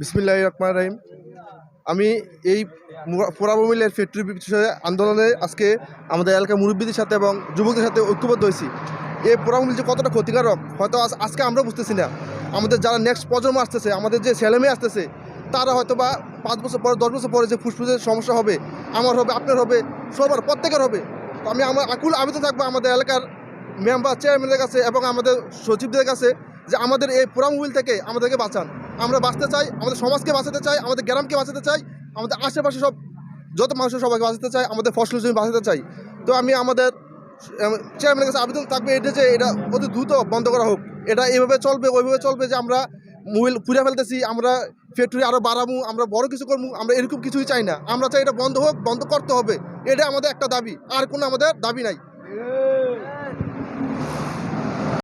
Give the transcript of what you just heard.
বিসমিল্লাহ রহমান রহিম। আমি এই পোড়াবমিলের ফ্যাক্টরি বিষয়ে আন্দোলনে আজকে আমাদের এলাকার মুরব্বীদের সাথে এবং যুবকদের সাথে ঐক্যবদ্ধ হয়েছি। এই পোড়াবমিল যে কতটা ক্ষতিকারক, হয়তো আজকে আমরা বুঝতেছি না। আমাদের যারা নেক্সট প্রজন্ম আসতেছে, আমাদের যে ছেলেমেয়ে আসতেছে, তারা হয়তো বা পাঁচ বছর পরে, দশ বছর পরে যে ফুসফুসের সমস্যা হবে, আমার হবে, আপনার হবে, সবার প্রত্যেকের হবে। তো আমি আমার আকুল আবেদন থাকব আমাদের এলাকার মেম্বার চেয়ারম্যানের কাছে এবং আমাদের সচিবদের কাছে যে আমাদের এই পোড়া মোবিল থেকে আমাদেরকে বাঁচান। আমরা বাঁচতে চাই, আমাদের সমাজকে বাঁচাতে চাই, আমাদের গ্রামকে বাঁচাতে চাই, আমাদের আশেপাশে সব যত মানুষের সবাইকে বাঁচাতে চাই, আমাদের ফসল জমি বাঁচাতে চাই। তো আমি আমাদের চেয়ারম্যানের কাছে আবেদন থাকবে এটা যে এটা অতি দ্রুত বন্ধ করা হোক। এটা এইভাবে চলবে, ওইভাবে চলবে যে আমরা মোবাইল পুড়ে ফেলতেছি, আমরা ফ্যাক্টরি আরও বাড়াবো, আমরা বড় কিছু করব, আমরা এরকম কিছুই চাই না। আমরা চাই এটা বন্ধ হোক, বন্ধ করতে হবে। এটা আমাদের একটা দাবি, আর কোনো আমাদের দাবি নাই।